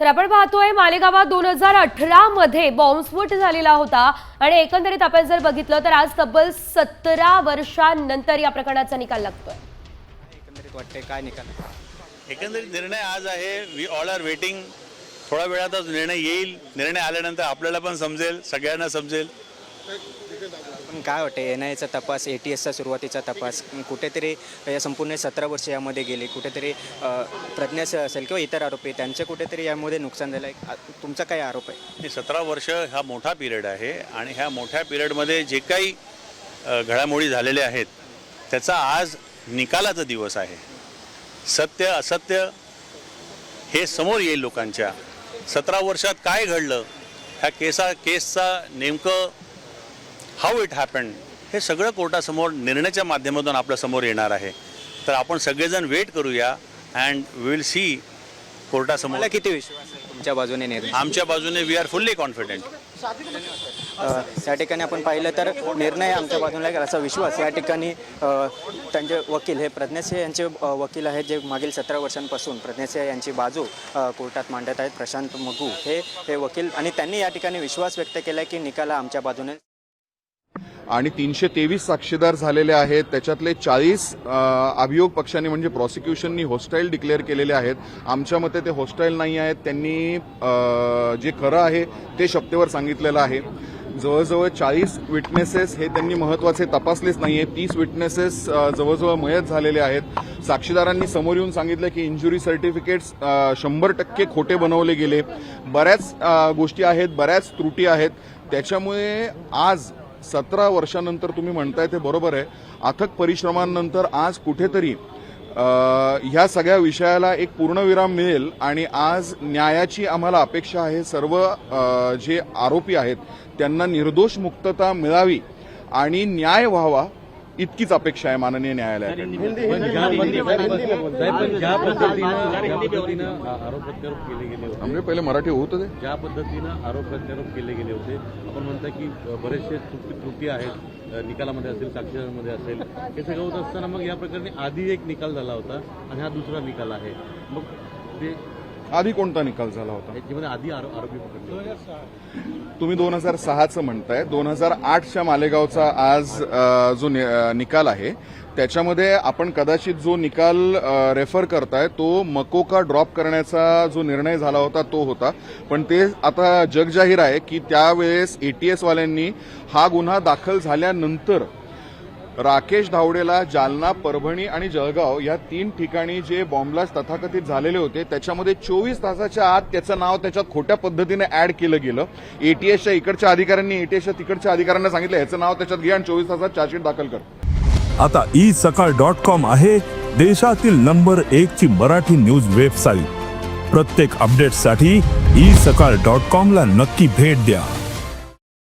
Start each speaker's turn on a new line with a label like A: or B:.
A: तर आपण पाहतोय मालेगावात दोन हजार अठरा मध्ये बॉम्बस्फोट झालेला होता आणि एकंदरीत आपण जर बघितलं तर आज तब्बल सतरा वर्षांनंतर या प्रकरणाचा निकाल लागतोय.
B: एकंदरीत वाटते काय निकाल?
C: एकंदरीत निर्णय आज आहे. वी ऑल आर वेटिंग थोड्या वेळातच निर्णय येईल. निर्णय आल्यानंतर आपल्याला पण समजेल सगळ्यांना समजेल.
B: पण काय वाटते एन आयचा तपास ए टी एसचा सुरुवातीचा तपास कुठेतरी या संपूर्ण सतरा वर्ष यामध्ये गेली कुठेतरी प्रज्ञा असेल किंवा इतर आरोपी त्यांचं कुठेतरी यामध्ये नुकसान झालं आहे? तुमचा काय आरोप आहे?
C: हे सतरा वर्ष हा मोठा पिरियड आहे आणि ह्या मोठ्या पिरियडमध्ये जे काही घडामोडी झालेल्या आहेत त्याचा आज निकालाचा दिवस आहे. सत्य असत्य हे समोर येईल लोकांच्या. सतरा वर्षात काय घडलं ह्या केसा केसचा नेमकं हाऊ इट हॅपन हे सगळं कोर्टासमोर निर्णयाच्या माध्यमातून आपल्यासमोर येणार आहे. तर आपण सगळेजण वेट करूया अँड विल सी कोर्टासमोर.
B: किती विश्वास आहे तुमच्या बाजूने निर्णय?
C: आमच्या बाजूने we are fully confident
B: uh, त्या ठिकाणी आपण पाहिलं तर निर्णय आमच्या बाजूला आहे असा विश्वास या ठिकाणी अ, त्यांचे वकील हे प्रज्ञासिंह यांचे अ, वकील आहेत जे मागील सतरा वर्षांपासून प्रज्ञासिंह यांची बाजू अ, कोर्टात मांडत आहेत प्रशांत मगू हे हे वकील. आणि त्यांनी या ठिकाणी विश्वास व्यक्त केला की निकाल आमच्या बाजूने
D: आणि तीनशे तेवीस साक्षीदार झालेले आहेत. त्याच्यातले चाळीस अभियोग पक्षांनी म्हणजे प्रॉसिक्युशननी होस्टाईल डिक्लेअर केलेले आहेत. आमच्या मते ते होस्टाईल नाही आहेत. त्यांनी जे खरं आहे ते शब्देवर सांगितलेलं आहे. जवळजवळ चाळीस विटनेसेस हे त्यांनी महत्त्वाचे तपासलेच नाही आहे तीस विटनेसेस जवळजवळ मयत झालेले आहेत. साक्षीदारांनी समोर येऊन सांगितलं की इंजुरी सर्टिफिकेट्स शंभर टक्के खोटे बनवले गेले. बऱ्याच गोष्टी आहेत बऱ्याच त्रुटी आहेत. त्याच्यामुळे आज सतरा वर्षानंतर तुम्ही म्हणताय ते बरोबर आहे. अथक परिश्रमांनंतर आज कुठेतरी ह्या सगळ्या विषयाला एक पूर्णविराम मिळेल आणि आज न्यायाची आम्हाला अपेक्षा आहे. सर्व जे आरोपी आहेत त्यांना निर्दोष मुक्तता मिळावी आणि न्याय व्हावा इतकीच अपेक्षा आहे माननीय न्यायालयाकडे.
E: होते
D: आमचे पहिले मराठी होत ते
E: ज्या पद्धतीनं आरोप प्रत्यारोप केले गेले होते आपण म्हणता की बरेचसे त्रुटी त्रुटी आहेत. निकालामध्ये असेल साक्षीदारांमध्ये असेल. हे सगळं होत असताना मग या प्रकरणी आधी एक निकाल झाला होता आणि हा दुसरा निकाल आहे. मग ते
D: आधी कोणता निकाल झाला होता?
E: आधी.
D: तुम्ही दोन हजार सहाचं म्हणताय. दोन हजार आठच्या मालेगावचा आज जो निकाल आहे त्याच्यामध्ये आपण कदाचित जो निकाल रेफर करताय तो मकोका ड्रॉप करण्याचा जो निर्णय झाला होता तो होता. पण ते आता जगजाहीर आहे की त्यावेळेस एटीएस वाल्यांनी हा गुन्हा दाखल झाल्यानंतर राकेश धावडेला जालना परभणी आणि जळगाव या तीन ठिकाणी जे बॉम्बलास्ट तथाकथित झालेले होते त्याच्यामध्ये चोवीस तासाच्या आत त्याचं नाव त्याच्यात खोट्या पद्धतीने ऍड केलं गेलं. एटीएसच्या इकडच्या अधिकाऱ्यांनी एटीएसच्या तिकडच्या अधिकाऱ्यांना सांगितलं याचं नाव त्याच्यात घे आणि चोवीस तासात चार्जशीट दाखल कर.
F: आता ई सकाळ डॉट कॉम आहे देशातील नंबर एक ची मराठी न्यूज वेबसाईट प्रत्येक अपडेटसाठी ई सकाळ डॉट कॉम ला नक्की भेट द्या.